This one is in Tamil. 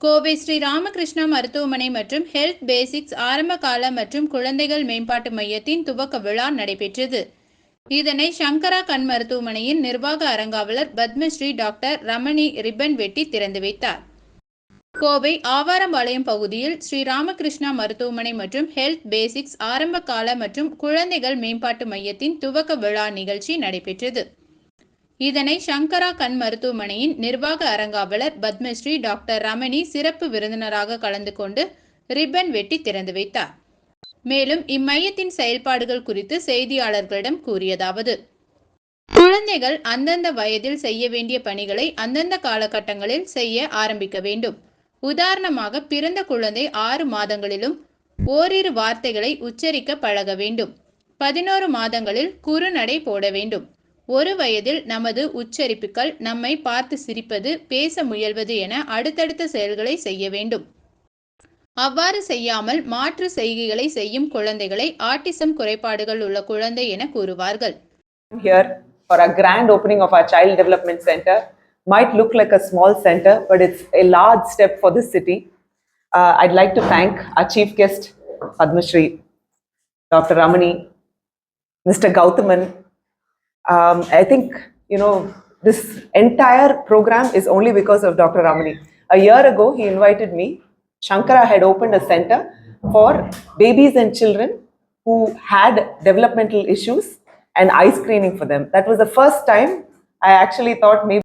கோவை ஸ்ரீ ராமகிருஷ்ணா மருத்துவமனை மற்றும் ஹெல்த் பேசிக்ஸ் ஆரம்பகால மற்றும் குழந்தைகள் மேம்பாட்டு மையத்தின் துவக்க விழா நடைபெற்றது. இதனை சங்கரா கண் மருத்துவமனையின் நிர்வாக அரங்காவலர் பத்மஸ்ரீ டாக்டர் ரமணி ரிப்பன் வெட்டி திறந்து வைத்தார். கோவை ஆவாரம்பாளையம் பகுதியில் ஸ்ரீ ராமகிருஷ்ணா மருத்துவமனை மற்றும் ஹெல்த் பேசிக்ஸ் ஆரம்பகால மற்றும் குழந்தைகள் மேம்பாட்டு மையத்தின் துவக்க விழா நிகழ்ச்சி நடைபெற்றது. இதனை சங்கரா கண் மருத்துவமனையின் நிர்வாக அரங்காவலர் பத்மஸ்ரீ டாக்டர் ரமணி சிறப்பு விருந்தினராக கலந்து கொண்டு ரிப்பன் வெட்டி திறந்து வைத்தார். மேலும் இம்மையத்தின் செயல்பாடுகள் குறித்து செய்தியாளர்களிடம் கூறியதாவது குழந்தைகள் அந்தந்த வயதில் செய்ய வேண்டிய பணிகளை அந்தந்த காலகட்டங்களில் செய்ய ஆரம்பிக்க வேண்டும். உதாரணமாக பிறந்த குழந்தை ஆறு மாதங்களிலும் ஓரிரு வார்த்தைகளை உச்சரிக்க பழக வேண்டும். பதினோரு மாதங்களில் குறுநடை போட வேண்டும். ஒரு வயதில் நமது உச்சரிப்புகள் நம்மை பார்த்து சிரிப்பது பேச முயல்வது என அடுத்தடுத்த செயல்களை செய்ய வேண்டும் அவ்வாறு செய்யாமல் மாற்று செய்கைகளை செய்யும் குழந்தைகளை ஆட்டிசம் குறைபாடுகள் உள்ள குழந்தை என கூறுவார்கள் here for a grand opening of our child development center might look like a small center, but it's a large step for the city. Uh, I'd like to thank our chief guest, Padma Shri, Dr. Ramani, Mr. Gautaman. Um, I think, you know, this entire program is only because of Dr. Ramani. A year ago, he invited me. Shankara had opened a center for babies and children who had developmental issues and eye screening for them. That was the first time I actually thought maybe